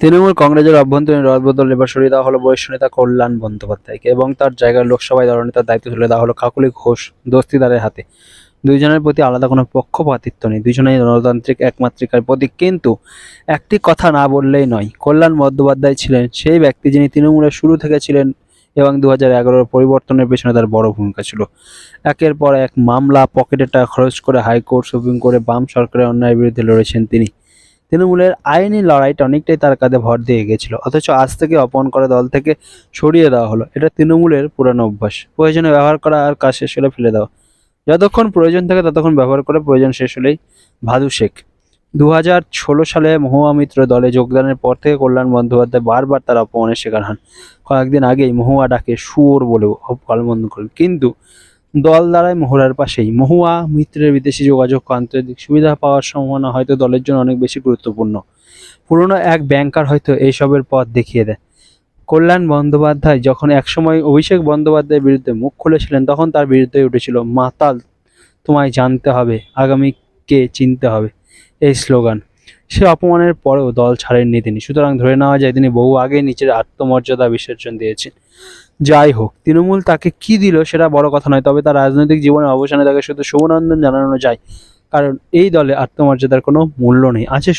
তৃণমূল কংগ্রেসের অভ্যন্তরীণ রদবদল এবার সরিয়ে দেওয়া হলো বরিষ্ঠ নেতা কল্যাণ বন্দ্যোপাধ্যায়কে এবং তার জায়গায় লোকসভায় দলনেতার দায়িত্ব তুলে দেওয়া হলো কাকুলি ঘোষ দস্তিদারের হাতে। দুইজনের প্রতি আলাদা কোনো পক্ষপাতিত্ব নেই। দুজনেই গণতান্ত্রিক একমাত্রিকার প্রতীক। কিন্তু একটি কথা না বললেই নয়, কল্যাণ বন্দ্যোপাধ্যায় ছিলেন সেই ব্যক্তি যিনি তৃণমূলের শুরু থেকে ছিলেন এবং দু হাজার পরিবর্তনের পেছনে তার বড় ভূমিকা ছিল। একের পর এক মামলা পকেটে টাকা খরচ করে হাইকোর্ট, সুপ্রিম কোর্টে বাম সরকারের অন্যায়ের বিরুদ্ধে লড়েছেন তিনি। তৃণমূলের আইনি লড়াইটা অনেকটাই তার কাঁধে ভর দিয়ে গেছিল। অথচ আজ থেকে অপমান করা দল থেকে সরিয়ে দেওয়া হলো। এটা তৃণমূলের পুরানো অভ্যাস। প্রয়োজনে ব্যবহার করা আর কাজ শেষ হলে ফেলে দেওয়া যতক্ষণ প্রয়োজন থাকে ততক্ষণ ব্যবহার করে প্রয়োজন শেষ হলেই ভাদু শেখ। দু হাজার ষোলো সালে মহুয়া মিত্র দলে যোগদানের পর থেকে কল্যাণ বন্দ্যোপাধ্যায় বারবার তার অপমানের শিকার হন। কয়েকদিন আগেই মহুয়া ডাকে সুর বলেও অপমানবন্ধ করেন কিন্তু দল দ্বারাই মহুয়ার পাশেই। মহুয়া মিত্রের বিদেশি যোগাযোগ আন্তর্জাতিক সুবিধা পাওয়ার সম্ভাবনা হয়তো দলের জন্য অনেক বেশি গুরুত্বপূর্ণ। পুরনো এক ব্যাংকার হয়তো এইসবের পথ দেখিয়ে দেয়। কল্যাণ বন্দ্যোপাধ্যায় যখন একসময় অভিষেক বন্দ্যোপাধ্যায়ের বিরুদ্ধে মুখ খুলেছিলেন, তখন তার বিরুদ্ধে উঠেছিল, মাতাল, তোমায় জানতে হবে আগামীকে চিনতে হবে? এই স্লোগান। সে অপমানের পরেও দল ছাড়েননি তিনি। সুতরাং ধরে নেওয়া যায় তিনি বহু আগে নিচের আত্মমর্যাদা বিসর্জন দিয়েছেন। যাই হোক, তৃণমূল তাকে কি দিল সেটা বড় কথা নয়, তবে তার রাজনৈতিক জীবনের অবসানে তাকে শুধু শুভনন্দন জানানো যায়। কারণ এই দলে আত্মমর্যাদার কোনো মূল্য নেই। আছে